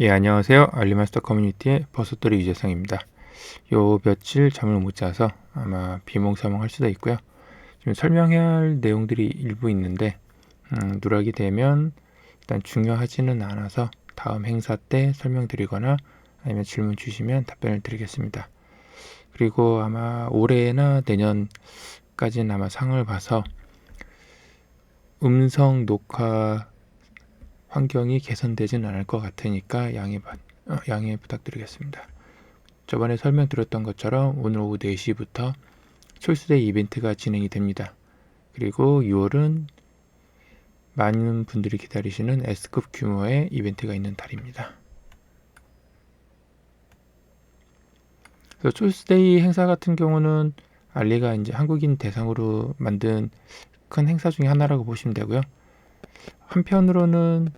예, 안녕하세요. 알리마스터 커뮤니티의 버섯돌이 유재성입니다. 요 며칠 잠을 못 자서 아마 비몽사몽할 수도 있고요. 지금 설명해야 할 내용들이 일부 있는데 음, 누락이 되면 일단 중요하지는 않아서 다음 행사 때 설명드리거나 아니면 질문 주시면 답변을 드리겠습니다. 그리고 아마 올해나 내년까지는 아마 상을 봐서 음성 녹화 환경이 개선되지는 않을 것 같으니까 양해, 어, 양해 부탁드리겠습니다. 저번에 설명드렸던 것처럼 오늘 오후 4시부터 초이스데이 이벤트가 진행이 됩니다. 그리고 6월은 많은 분들이 기다리시는 S급 규모의 이벤트가 있는 달입니다. 그래서 초이스데이 행사 같은 경우는 알리가 이제 한국인 대상으로 만든 큰 행사 중에 하나라고 보시면 되고요. 한편으로는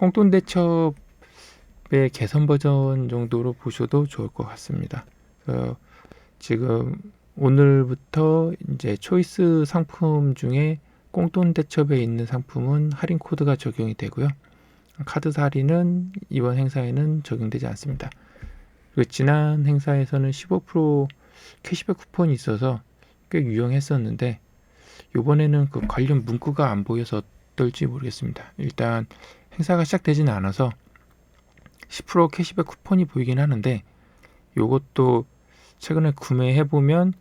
공돈 대첩의 개선 버전 정도로 보셔도 좋을 것 같습니다. 어, 지금 오늘부터 이제 초이스 상품 중에 공돈 대첩에 있는 상품은 할인 코드가 적용이 되고요. 카드 할인은 이번 행사에는 적용되지 않습니다. 그리고 지난 행사에서는 15% 캐시백 쿠폰이 있어서 꽤 유용했었는데 이번에는 그 관련 문구가 안 보여서 어떨지 모르겠습니다. 일단 행사가 시작되지는 않아서 10% 캐시백 쿠폰이 보이긴 하는데 이것도 최근에 구매해 보면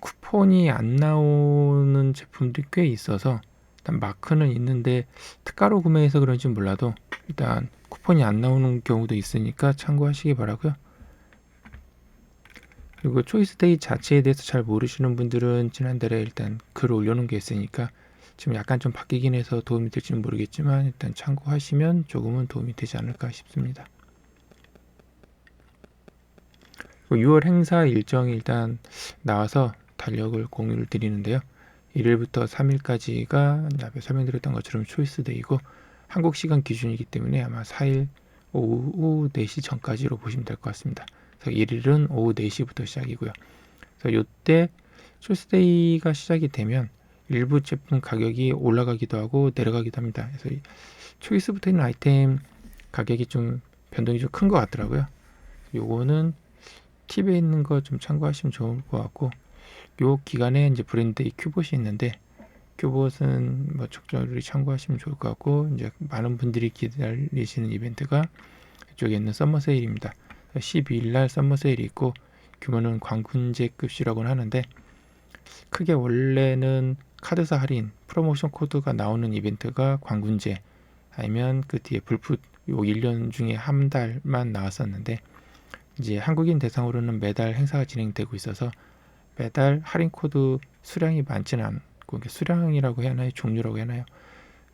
쿠폰이 안 나오는 제품들이 꽤 있어서 일단 마크는 있는데 특가로 구매해서 그런지 몰라도 일단 쿠폰이 안 나오는 경우도 있으니까 참고하시기 바라고요. 그리고 초이스데이 자체에 대해서 잘 모르시는 분들은 지난달에 일단 글 올려놓은 게 있으니까 지금 약간 좀 바뀌긴 해서 도움이 될지는 모르겠지만 일단 참고하시면 조금은 도움이 되지 않을까 싶습니다. 6월 행사 일정이 일단 나와서 달력을 공유를 드리는데요. 1일부터 3일까지가 앞에 설명드렸던 것처럼 초이스데이고 한국 시간 기준이기 때문에 아마 4일 오후 4시 전까지로 보시면 될 것 같습니다. 그래서 1일은 오후 4시부터 시작이고요. 그래서 이때 쇼스데이가 시작이 되면 일부 제품 가격이 올라가기도 하고 내려가기도 합니다. 그래서 초이스부터 있는 아이템 가격이 좀 변동이 좀 큰 것 같더라고요. 요거는 팁에 있는 거 좀 참고하시면 좋을 것 같고 요 기간에 이제 브랜드 이 큐봇이 있는데 큐봇은 뭐 적절히 참고하시면 좋을 것 같고 이제 많은 분들이 기다리시는 이벤트가 이쪽에 있는 썸머 세일입니다. 12일 날 썸머 세일이 있고 규모는 광군제급이라고 하는데 크게 원래는 카드사 할인 프로모션 코드가 나오는 이벤트가 광군제 아니면 그 뒤에 불풋 요 1년 중에 한 달만 나왔었는데 이제 한국인 대상으로는 매달 행사가 진행되고 있어서 매달 할인 코드 수량이 많지는 않고 수량이라고 해야 하나요? 종류라고 해야 하나요?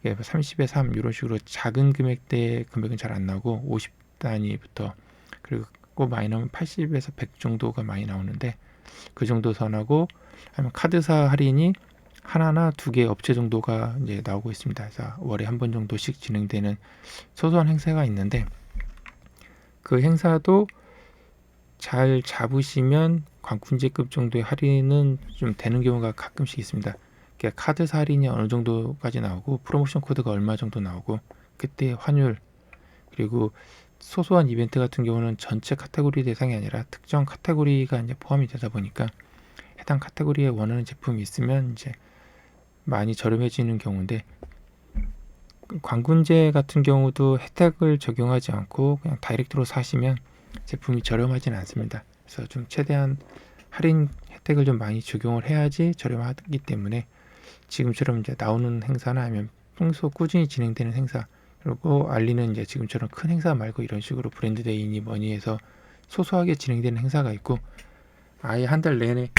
30에 3 이런 식으로 작은 금액대 금액은 잘 안 나오고 50 단위부터 그리고 많이 나오면 80에서 100 정도가 많이 나오는데 그 정도 선하고 아니면 카드사 할인이 하나나 두 개 업체 정도가 이제 나오고 있습니다. 그래서 월에 한 번 정도씩 진행되는 소소한 행사가 있는데 그 행사도 잘 잡으시면 광군제급 정도의 할인은 좀 되는 경우가 가끔씩 있습니다. 그러니까 카드사 할인이 어느 정도까지 나오고 프로모션 코드가 얼마 정도 나오고 그때 환율 그리고 소소한 이벤트 같은 경우는 전체 카테고리 대상이 아니라 특정 카테고리가 이제 포함이 되다 보니까 해당 카테고리에 원하는 제품이 있으면 이제 많이 저렴해지는 경우인데 광군제 같은 경우도 혜택을 적용하지 않고 그냥 다이렉트로 사시면 제품이 저렴하지는 않습니다. 그래서 좀 최대한 할인 혜택을 좀 많이 적용을 해야지 저렴하기 때문에 지금처럼 이제 나오는 행사나 아니면 평소 꾸준히 진행되는 행사 그리고 알리는 이제 지금처럼 큰 행사 말고 이런 식으로 브랜드 데이니 뭐니 해서 소소하게 진행되는 행사가 있고 아예 한 달 내내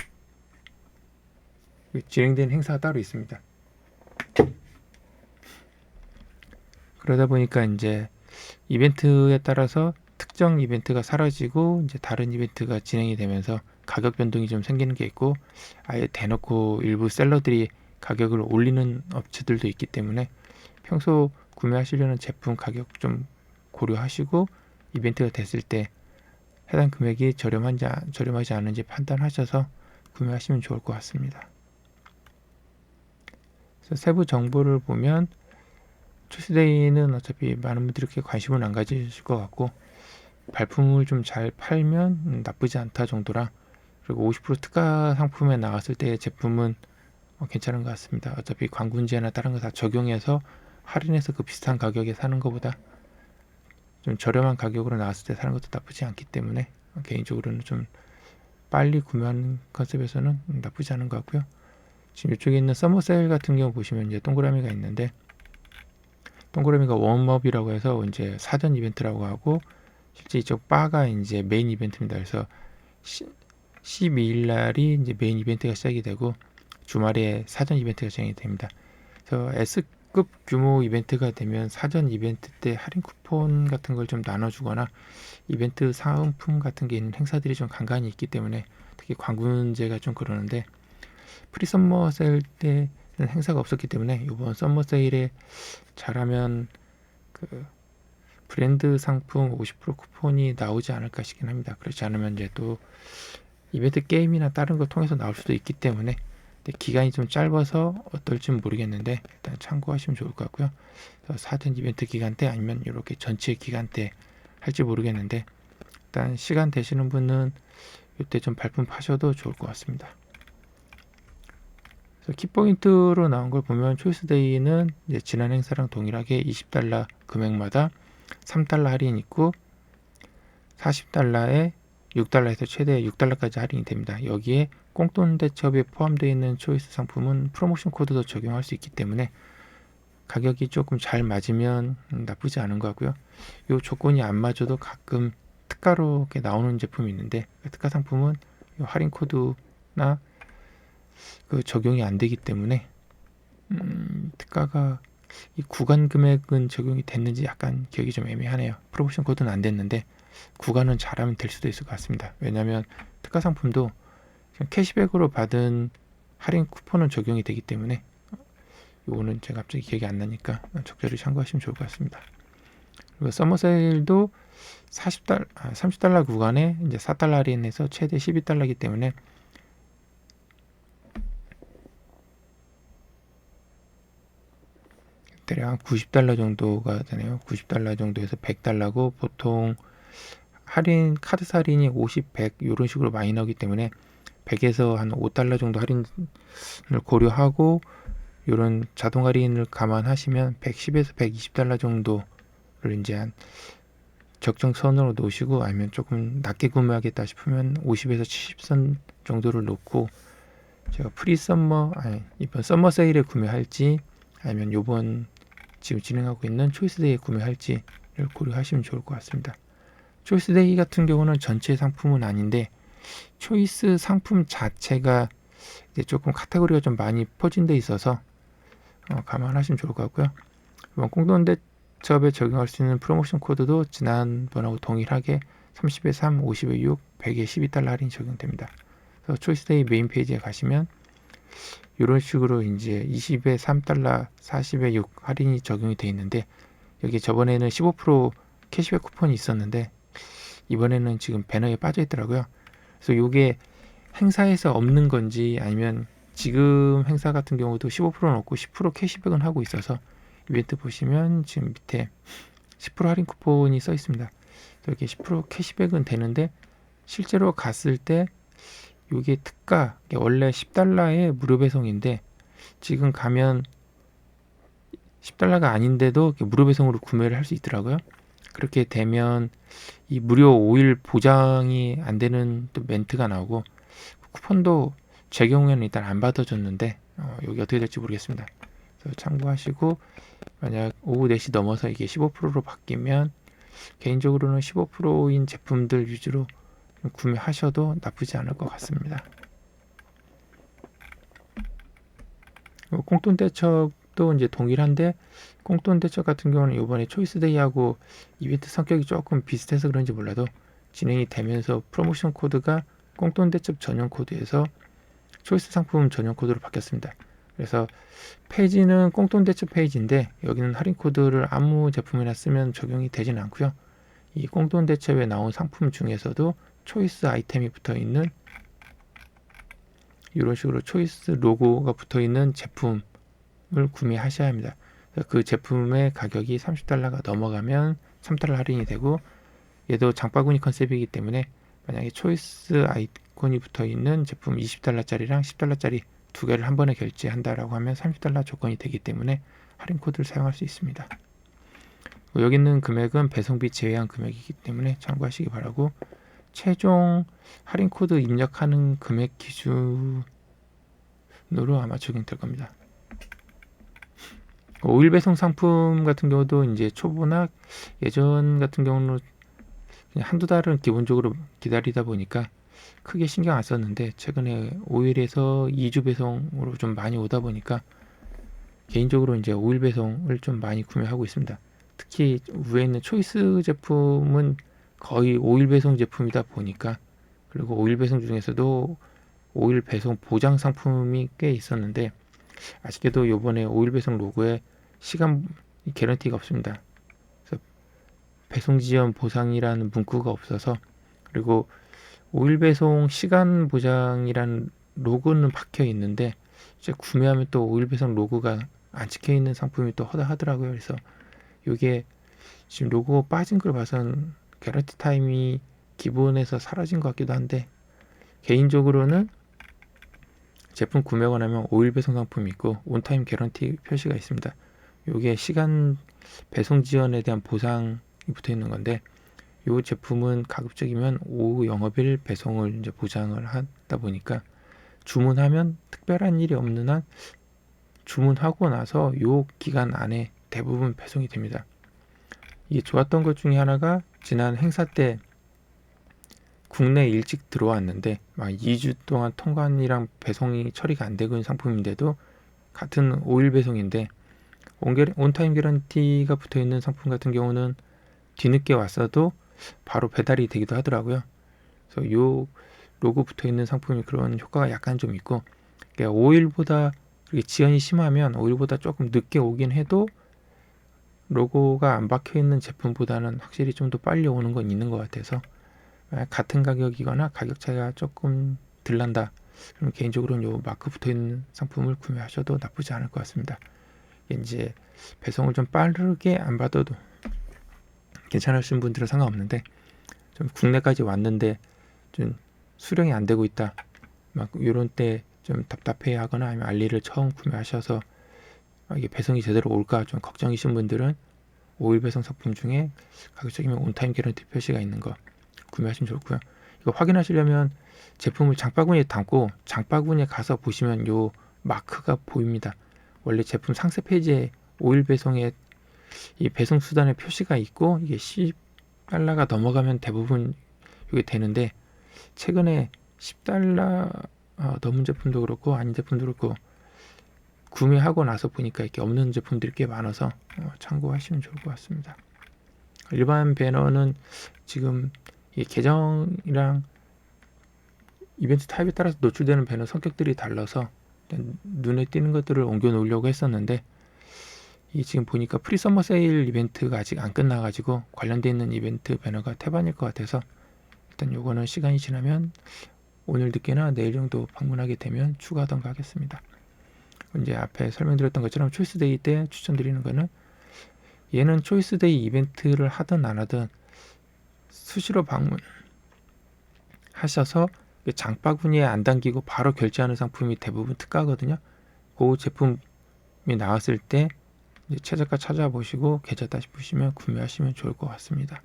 진행되는 행사가 따로 있습니다. 그러다 보니까 이제 이벤트에 따라서 특정 이벤트가 사라지고 이제 다른 이벤트가 진행이 되면서 가격 변동이 좀 생기는 게 있고 아예 대놓고 일부 셀러들이 가격을 올리는 업체들도 있기 때문에 평소 구매하시려는 제품 가격 좀 고려하시고 이벤트가 됐을 때 해당 금액이 저렴한지 저렴하지 않은지 판단하셔서 구매하시면 좋을 것 같습니다. 세부 정보를 보면 초시데이는 어차피 많은 분들이 그렇게 관심을 안 가지실 것 같고 발품을 좀 잘 팔면 음, 나쁘지 않다 정도라 그리고 50% 특가 상품에 나왔을 때 제품은 어, 괜찮은 것 같습니다. 어차피 광군제나 다른 거 다 적용해서 할인해서 그 비슷한 가격에 사는 것보다 좀 저렴한 가격으로 나왔을 때 사는 것도 나쁘지 않기 때문에 개인적으로는 좀 빨리 구매하는 컨셉에서는 나쁘지 않은 것 같고요. 지금 이쪽에 있는 서머 세일 같은 경우 보시면 이제 동그라미가 있는데 동그라미가 웜업이라고 해서 이제 사전 이벤트라고 하고 실제 이쪽 바가 이제 메인 이벤트입니다. 그래서 12일 날이 이제 메인 이벤트가 시작이 되고 주말에 사전 이벤트가 진행이 됩니다. 그래서 S급 규모 이벤트가 되면 사전 이벤트 때 할인 쿠폰 같은 걸 좀 나눠주거나 이벤트 사은품 같은 게 있는 행사들이 좀 간간히 있기 때문에 특히 광군제가 좀 그러는데 프리썸머 세일 때는 행사가 없었기 때문에 이번 썸머 세일에 잘하면 그 브랜드 상품 50% 쿠폰이 나오지 않을까 싶긴 합니다. 그렇지 않으면 이제 또 이벤트 게임이나 다른 걸 통해서 나올 수도 있기 때문에 기간이 좀 짧아서 어떨지는 모르겠는데 일단 참고하시면 좋을 것 같고요. 사전 이벤트 기간 때 아니면 이렇게 전체 기간 때 할지 모르겠는데 일단 시간 되시는 분은 이때 좀 발품 파셔도 좋을 것 같습니다. 키포인트로 나온 걸 보면 초이스데이는 지난 행사랑 동일하게 20달러 금액마다 3달러 할인 있고 40달러에 6달러에서 최대 6달러까지 할인이 됩니다. 여기에 꽁돈 대첩에 포함되어 있는 초이스 상품은 프로모션 코드도 적용할 수 있기 때문에 가격이 조금 잘 맞으면 나쁘지 않은 것 같고요. 이 조건이 안 맞아도 가끔 특가로 나오는 제품이 있는데 그 특가 상품은 할인 코드나 그 적용이 안 되기 때문에 음, 특가가 이 구간 금액은 적용이 됐는지 약간 기억이 좀 애매하네요. 프로모션 코드는 안 됐는데 구간은 잘하면 될 수도 있을 것 같습니다. 왜냐하면 특가 상품도 캐시백으로 받은 할인 쿠폰은 적용이 되기 때문에 요거는 제가 갑자기 기억이 안 나니까 적절히 참고하시면 좋을 것 같습니다. 그리고 서머 세일도 40달, 아, 30달러 구간에 이제 4달러 할인해서 최대 12달러이기 때문에 대략 90달러 정도가 되네요. 90달러 정도에서 100달러고 보통 할인 카드 할인이 50, 100 이런 식으로 많이 나오기 때문에 100에서 한 5달러 정도 할인을 고려하고 이런 자동 할인을 감안하시면 110에서 120달러 정도를 이제 한 적정선으로 놓으시고 아니면 조금 낮게 구매하겠다 싶으면 50에서 70선 정도를 놓고 제가 프리 썸머 아니 이번 썸머 세일에 구매할지 아니면 요번 지금 진행하고 있는 초이스데이에 구매할지를 고려하시면 좋을 것 같습니다. 초이스데이 같은 경우는 전체 상품은 아닌데 초이스 상품 자체가 이제 조금 카테고리가 좀 많이 퍼진 데 있어서 어, 감안하시면 좋을 것 같고요. 이번 공동 대첩에 적용할 수 있는 프로모션 코드도 지난번하고 동일하게 30에 3, 50에 6, 100에 12달러 할인 적용됩니다. 그래서 초이스데이 메인 페이지에 가시면 이런 식으로 이제 20에 3달러, 40에 6 할인이 적용이 되어 있는데 여기 저번에는 15% 캐시백 쿠폰이 있었는데 이번에는 지금 배너에 빠져 있더라고요. 그래서 이게 행사에서 없는 건지 아니면 지금 행사 같은 경우도 15%는 없고 10% 캐시백은 하고 있어서 이벤트 보시면 지금 밑에 10% 할인 쿠폰이 써 있습니다. 이렇게 10% 캐시백은 되는데 실제로 갔을 때 이게 특가 원래 10달러의 무료 배송인데 지금 가면 10달러가 아닌데도 무료 배송으로 구매를 할 수 있더라고요. 그렇게 되면 이 무료 5일 보장이 안 되는 또 멘트가 나오고 쿠폰도 제 경우에는 일단 안 받아줬는데 어, 여기 어떻게 될지 모르겠습니다. 참고하시고 만약 오후 4시 넘어서 이게 15%로 바뀌면 개인적으로는 15%인 제품들 위주로 구매하셔도 나쁘지 않을 것 같습니다. 꽁돈 대첩도 이제 동일한데 꽁돈 대첩 같은 경우는 이번에 초이스데이하고 이벤트 성격이 조금 비슷해서 그런지 몰라도 진행이 되면서 프로모션 코드가 꽁돈 대첩 전용 코드에서 초이스 상품 전용 코드로 바뀌었습니다. 그래서 페이지는 꽁돈 대첩 페이지인데 여기는 할인 코드를 아무 제품이나 쓰면 적용이 되진 않고요. 이 꽁돈 대첩에 나온 상품 중에서도 초이스 아이템이 붙어 있는 이런 식으로 초이스 로고가 붙어 있는 제품을 구매하셔야 합니다. 그 제품의 가격이 30달러가 넘어가면 3달러 할인이 되고 얘도 장바구니 컨셉이기 때문에 만약에 초이스 아이콘이 붙어 있는 제품 20달러짜리랑 10달러짜리 두 개를 한 번에 결제한다라고 하면 30달러 조건이 되기 때문에 할인 코드를 사용할 수 있습니다. 여기 있는 금액은 배송비 제외한 금액이기 때문에 참고하시기 바라고 최종 할인 코드 입력하는 금액 기준으로 아마 적용될 겁니다. 오일 배송 상품 같은 경우도 이제 초보나 예전 같은 경우는 한두 달은 기본적으로 기다리다 보니까 크게 신경 안 썼는데 최근에 5일에서 2주 배송으로 좀 많이 오다 보니까 개인적으로 이제 5일 배송을 좀 많이 구매하고 있습니다. 특히 위에 있는 초이스 제품은 거의 5일 배송 제품이다 보니까 그리고 5일 배송 중에서도 5일 배송 보장 상품이 꽤 있었는데 아쉽게도 요번에 5일 배송 로고에 시간 개런티가 없습니다. 그래서 배송 지연 보상이라는 문구가 없어서 그리고 5일 배송 시간 보장이라는 로고는 박혀 있는데 이제 구매하면 또 5일 배송 로고가 안 찍혀 있는 상품이 또 허다하더라고요. 그래서 이게 지금 로고 빠진 걸 봐선 개런티 타임이 기본에서 사라진 것 같기도 한데 개인적으로는 제품 구매가 나면 5일 배송 상품이 있고 온타임 개런티 표시가 있습니다. 이게 시간 배송 지연에 대한 보상이 붙어 있는 건데 이 제품은 가급적이면 오후 영업일 배송을 이제 보장을 하다 보니까 주문하면 특별한 일이 없는 한 주문하고 나서 요 기간 안에 대부분 배송이 됩니다. 이게 좋았던 것 중에 하나가 지난 행사 때 국내 일찍 들어왔는데 막 2주 동안 통관이랑 배송이 처리가 안 되고 있는 상품인데도 같은 5일 배송인데 온타임 개런티가 붙어 있는 상품 같은 경우는 뒤늦게 왔어도 바로 배달이 되기도 하더라고요. 그래서 요 로고 붙어 있는 상품이 그런 효과가 약간 좀 있고 그러니까 5일보다 지연이 심하면 5일보다 조금 늦게 오긴 해도 로고가 안 박혀 있는 제품보다는 확실히 좀 더 빨리 오는 건 있는 것 같아서 같은 가격이거나 가격 차이가 조금 덜 난다. 그럼 개인적으로는 요 마크 붙어 있는 상품을 구매하셔도 나쁘지 않을 것 같습니다. 이제 배송을 좀 빠르게 안 받아도 괜찮으신 분들은 상관없는데 좀 국내까지 왔는데 좀 수령이 안 되고 있다. 막 이런 때 좀 답답해하거나 아니면 알리를 처음 구매하셔서 이게 배송이 제대로 올까 좀 걱정이신 분들은 5일 배송 상품 중에 가급적이면 온타임 개런티 표시가 있는 거 구매하시면 좋고요. 이거 확인하시려면 제품을 장바구니에 담고 장바구니에 가서 보시면 요 마크가 보입니다. 원래 제품 상세 페이지에 5일 배송에 이 배송 수단의 표시가 있고 이게 10달러가 넘어가면 대부분 이게 되는데 최근에 10달러 어, 넘은 제품도 그렇고 아닌 제품도 그렇고 구매하고 나서 보니까 이렇게 없는 제품들이 꽤 많아서 어, 참고하시면 좋을 것 같습니다. 일반 배너는 지금 이 계정이랑 이벤트 타입에 따라서 노출되는 배너 성격들이 달라서 눈에 띄는 것들을 옮겨 놓으려고 했었는데 이 지금 보니까 프리 서머 세일 이벤트가 아직 안 끝나가지고 관련돼 있는 이벤트 배너가 태반일 것 같아서 일단 요거는 시간이 지나면 오늘 늦게나 내일 정도 방문하게 되면 추가하던가 하겠습니다. 이제 앞에 설명드렸던 것처럼 초이스데이 때 추천드리는 거는 얘는 초이스데이 이벤트를 하든 안 하든 수시로 방문 하셔서 그 장바구니에 안 담기고 바로 결제하는 상품이 대부분 특가거든요. 그 제품이 나왔을 때 최저가 찾아보시고 계좌다 싶으시면 구매하시면 좋을 것 같습니다.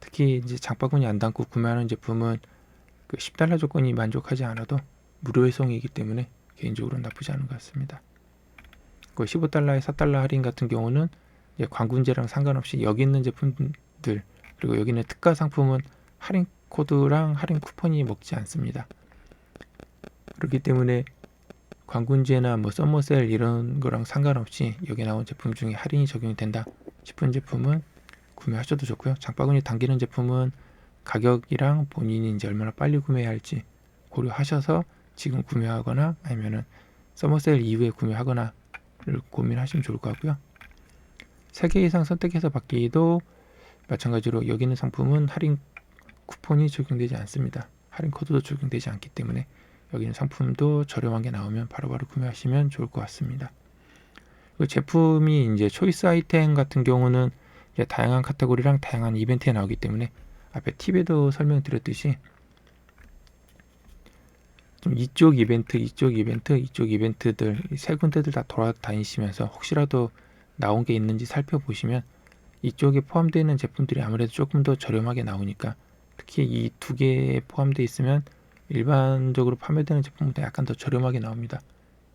특히 이제 장바구니 안 담고 구매하는 제품은 그 10달러 조건이 만족하지 않아도 무료 배송이기 때문에 개인적으로 나쁘지 않은 것 같습니다. 그 15달러에 4달러 할인 같은 경우는 광군제랑 상관없이 여기 있는 제품들 그리고 여기 있는 특가 상품은 할인 코드랑 할인 쿠폰이 먹지 않습니다. 그렇기 때문에 광군제나 뭐 썸머셀 이런 거랑 상관없이 여기 나온 제품 중에 할인이 적용이 된다 싶은 제품은 구매하셔도 좋고요. 장바구니 당기는 제품은 가격이랑 본인이 이제 얼마나 빨리 구매해야 할지 고려하셔서 지금 구매하거나 아니면은 서머세일 이후에 구매하거나를 고민하시면 좋을 것 같고요. 3개 이상 선택해서 받기도 마찬가지로 여기 있는 상품은 할인 쿠폰이 적용되지 않습니다. 할인 코드도 적용되지 않기 때문에 여기 있는 상품도 저렴한 게 나오면 바로바로 바로 구매하시면 좋을 것 같습니다. 그 제품이 이제 초이스 아이템 같은 경우는 다양한 카테고리랑 다양한 이벤트에 나오기 때문에 앞에 팁에도 설명드렸듯이 좀 이쪽 이벤트, 이쪽 이벤트, 이쪽 이벤트들 이세 군데들 다 돌아다니시면서 혹시라도 나온 게 있는지 살펴보시면 이쪽에 포함되어 있는 제품들이 아무래도 조금 더 저렴하게 나오니까 특히 이 두 개에 포함되어 있으면 일반적으로 판매되는 제품보다 약간 더 저렴하게 나옵니다.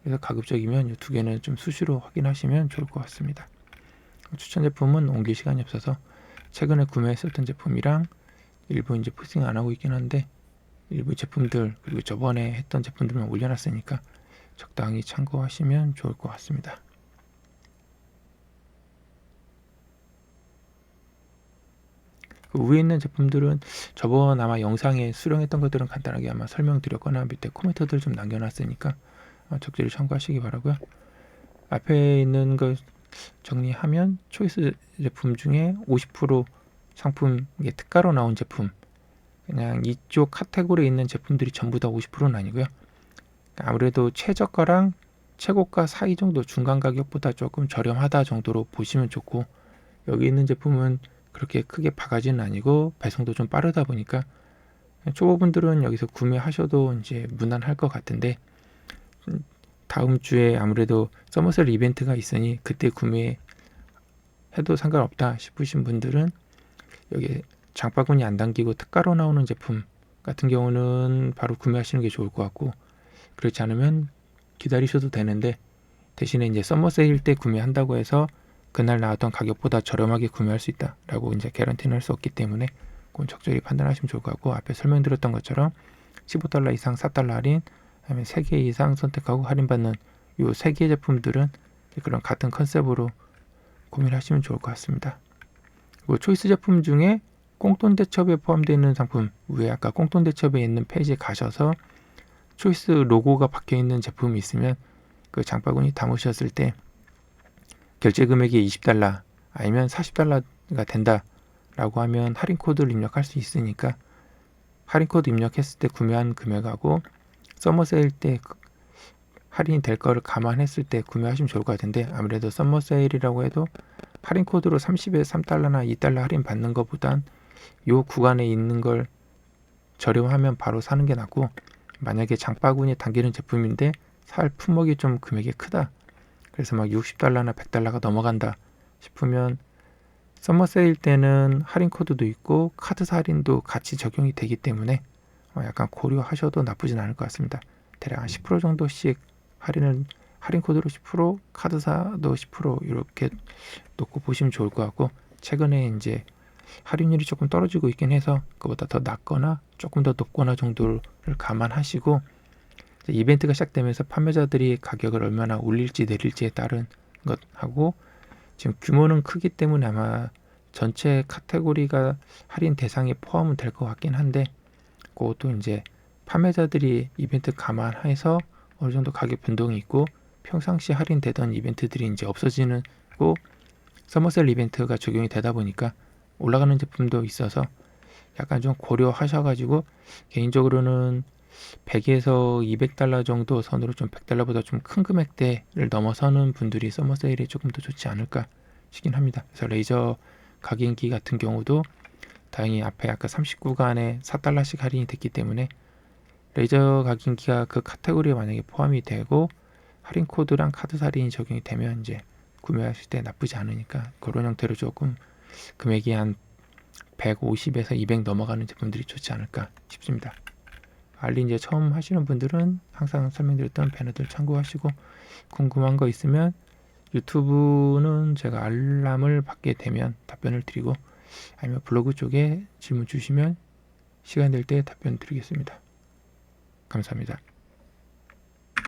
그래서 가급적이면 이 두 개는 좀 수시로 확인하시면 좋을 것 같습니다. 추천 제품은 옮길 시간이 없어서 최근에 구매했었던 제품이랑 일부 이제 포싱 안 하고 있긴 한데 일부 제품들 그리고 저번에 했던 제품들만 올려놨으니까 적당히 참고하시면 좋을 것 같습니다. 그 위에 있는 제품들은 저번 아마 영상에 수령했던 것들은 간단하게 아마 설명드렸거나 밑에 코멘트들 좀 남겨놨으니까 어, 적절히 참고하시기 바라고요. 앞에 있는 거 정리하면 초이스 제품 중에 50% 상품 이게 특가로 나온 제품 그냥 이쪽 카테고리에 있는 제품들이 전부 다 50%는 아니고요. 아무래도 최저가랑 최고가 사이 정도 중간 가격보다 조금 저렴하다 정도로 보시면 좋고 여기 있는 제품은 그렇게 크게 바가지는 아니고 배송도 좀 빠르다 보니까 초보분들은 여기서 구매하셔도 이제 무난할 것 같은데 음, 다음 주에 아무래도 서머셀 이벤트가 있으니 그때 구매해도 상관없다 싶으신 분들은 여기 장바구니 안 당기고 특가로 나오는 제품 같은 경우는 바로 구매하시는 게 좋을 것 같고 그렇지 않으면 기다리셔도 되는데 대신에 이제 서머 세일 때 구매한다고 해서 그날 나왔던 가격보다 저렴하게 구매할 수 있다라고 이제 개런티는 할 수 없기 때문에 그건 적절히 판단하시면 좋을 것 같고 앞에 설명드렸던 것처럼 15달러 이상 4달러 할인 그다음에 3개 이상 선택하고 할인받는 요 3개 제품들은 그런 같은 컨셉으로 고민하시면 좋을 것 같습니다. 그리고 초이스 제품 중에 꽁돈 대첩에 포함되어 있는 상품 위에 아까 꽁돈 대첩에 있는 페이지에 가셔서 초이스 로고가 박혀 있는 제품이 있으면 그 장바구니 담으셨을 때 결제 금액이 20달러 아니면 40달러가 된다라고 하면 할인 코드를 입력할 수 있으니까 할인 코드 입력했을 때 구매한 금액하고 서머 세일 때그 할인이 될 거를 감안했을 때 구매하시면 좋을 것 같은데 아무래도 서머 세일이라고 해도 할인 코드로 30에 3달러나 2달러 할인 받는 것보단 요 구간에 있는 걸 저렴하면 바로 사는 게 낫고 만약에 장바구니에 담기는 제품인데 살 품목이 좀 금액이 크다. 그래서 막 60달러나 100달러가 넘어간다 싶으면 서머 세일 때는 할인 코드도 있고 카드 할인도 같이 적용이 되기 때문에 어, 약간 고려하셔도 나쁘진 않을 것 같습니다. 대략 한 10% 정도씩 할인을 할인 코드로 10% 카드사도 10% 이렇게 놓고 보시면 좋을 것 같고 최근에 이제 할인율이 조금 떨어지고 있긴 해서 그보다 더 낮거나 조금 더 높거나 정도를 감안하시고 이벤트가 시작되면서 판매자들이 가격을 얼마나 올릴지 내릴지에 따른 것하고 지금 규모는 크기 때문에 아마 전체 카테고리가 할인 대상에 포함은 될 것 같긴 한데 그것도 이제 판매자들이 이벤트 감안해서 어느 정도 가격 변동이 있고 평상시 할인되던 이벤트들이 이제 없어지는 고 서머셀 이벤트가 적용이 되다 보니까 올라가는 제품도 있어서 약간 좀 고려하셔가지고 개인적으로는 100에서 200달러 정도 선으로 좀 100달러보다 좀 큰 금액대를 넘어서는 분들이 서머 세일에 조금 더 좋지 않을까 싶긴 합니다. 그래서 레이저 각인기 같은 경우도 다행히 앞에 아까 39간에 4달러씩 할인이 됐기 때문에 레이저 각인기가 그 카테고리에 만약에 포함이 되고 할인 코드랑 카드 할인이 적용이 되면 이제 구매하실 때 나쁘지 않으니까 그런 형태로 조금 금액이 한 150에서 200 넘어가는 제품들이 좋지 않을까 싶습니다. 알리 이제 처음 하시는 분들은 항상 설명드렸던 배너들 참고하시고 궁금한 거 있으면 유튜브는 제가 알람을 받게 되면 답변을 드리고 아니면 블로그 쪽에 질문 주시면 시간 될 때 답변 드리겠습니다. 감사합니다.